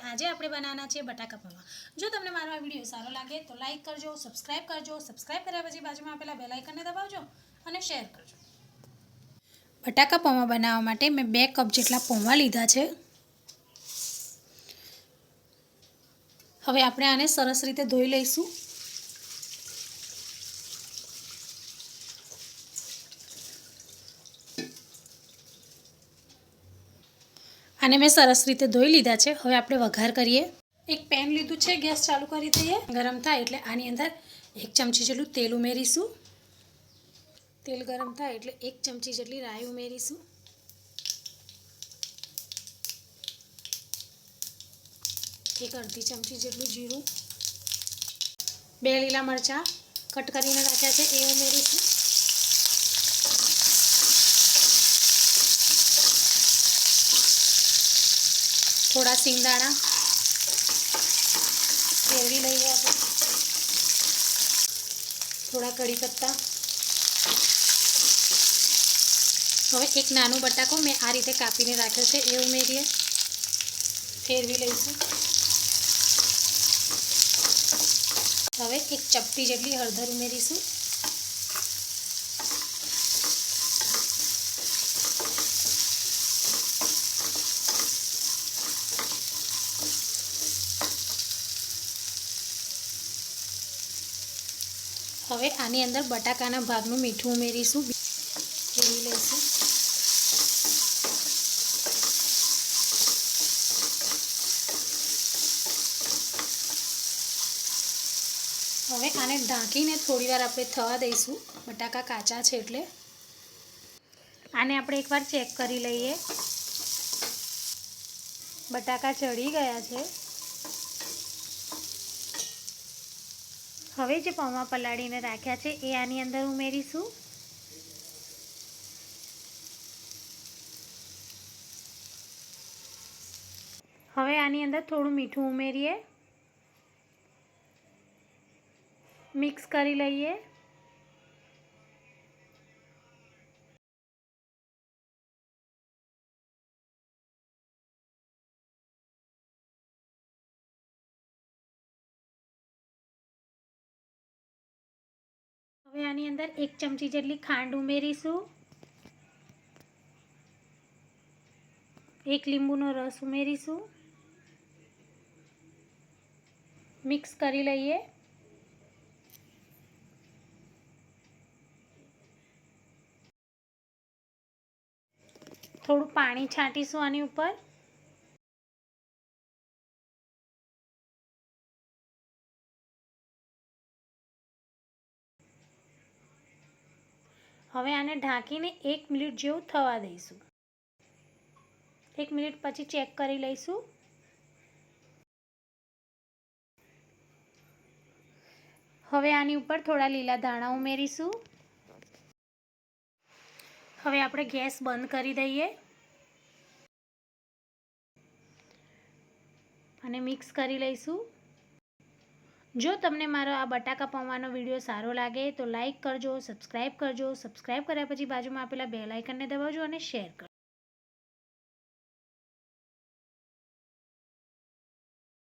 આજે આપણે બનાવવાના છે બટાકા પૌવા. જો તમને મારો આ વીડિયો સારો લાગે તો લાઈક કરજો, સબસ્ક્રાઇબ કરજો, સબસ્ક્રાઇબ કર્યા પછી બાજુમાં આપેલા બેલ આઇકનને દબાવજો અને શેર કરજો. બટાકા પૌવા બનાવવા માટે મેં બે કપ જેટલા પૌવા લીધા છે. હવે આપણે આને સરસ રીતે ધોઈ લઈશું. આને મેં સરસ રીતે ધોઈ લીધા છે. હવે આપણે વઘાર કરીએ. એક પેન લીધું છે, ગેસ ચાલુ કરી દઈએ. ગરમ થાય એટલે આની અંદર એક ચમચી જેટલું તેલ ઉમેરીશું. તેલ ગરમ થાય એટલે એક ચમચી જેટલી રાઈ ઉમેરીશું. એક અડધી ચમચી જેટલું જીરું. બે લીલા મરચાં કટ કરીને રાખ્યા છે, એ ઉમેરીશું. થોડા સિંગદાણા ફેરવી લઈએ આપણે. થોડા કઢી પત્તા. હવે એક નાનું બટાકો મેં આ રીતે કાપીને રાખ્યો છે, એ ઉમેરીએ. ફેરવી લઈશું. હવે એક ચપટી જેટલી હળદર ઉમેરીશું. હવે આની અંદર બટાકાના ભાગનું મીઠું ઉમેરીશું. ભેળી લઈશું. હવે આને ઢાંકીને થોડી વાર આપણે થવા દઈશું. બટાકા કાચા છે એટલે. આને આપણે એકવાર ચેક કરી લઈએ. બટાકા ચડી ગયા છે. હવે જે પૌવા પલાળીને રાખ્યા છે, એ આની અંદર ઉમેરીશું. હવે આની અંદર થોડું મીઠું ઉમેરીએ. મિક્સ કરી લઈએ. હવે આની અંદર એક ચમચી જેટલી ખાંડ ઉમેરીશું. એક લીંબુનો રસ ઉમેરીશું. મિક્સ કરી લઈએ. થોડું પાણી છાંટીશું આની ઉપર. હવે આને ઢાંકીને એક મિનિટ જેવું થવા દઈશું. એક મિનિટ પછી ચેક કરી લઈશું. હવે આની ઉપર થોડા લીલા ધાણા ઉમેરીશું. હવે આપણે ગેસ બંધ કરી દઈએ. અને મિક્સ કરી લઈશું. જો તમને મારો આ બટાકા પૌવાનો વીડિયો સારો લાગે તો લાઈક કરજો સબસ્ક્રાઇબ કરજો સબસ્ક્રાઇબ કર્યા પછી બાજુમાં આપેલા બે લાઇકનને દબાવજો અને શેર કરજો.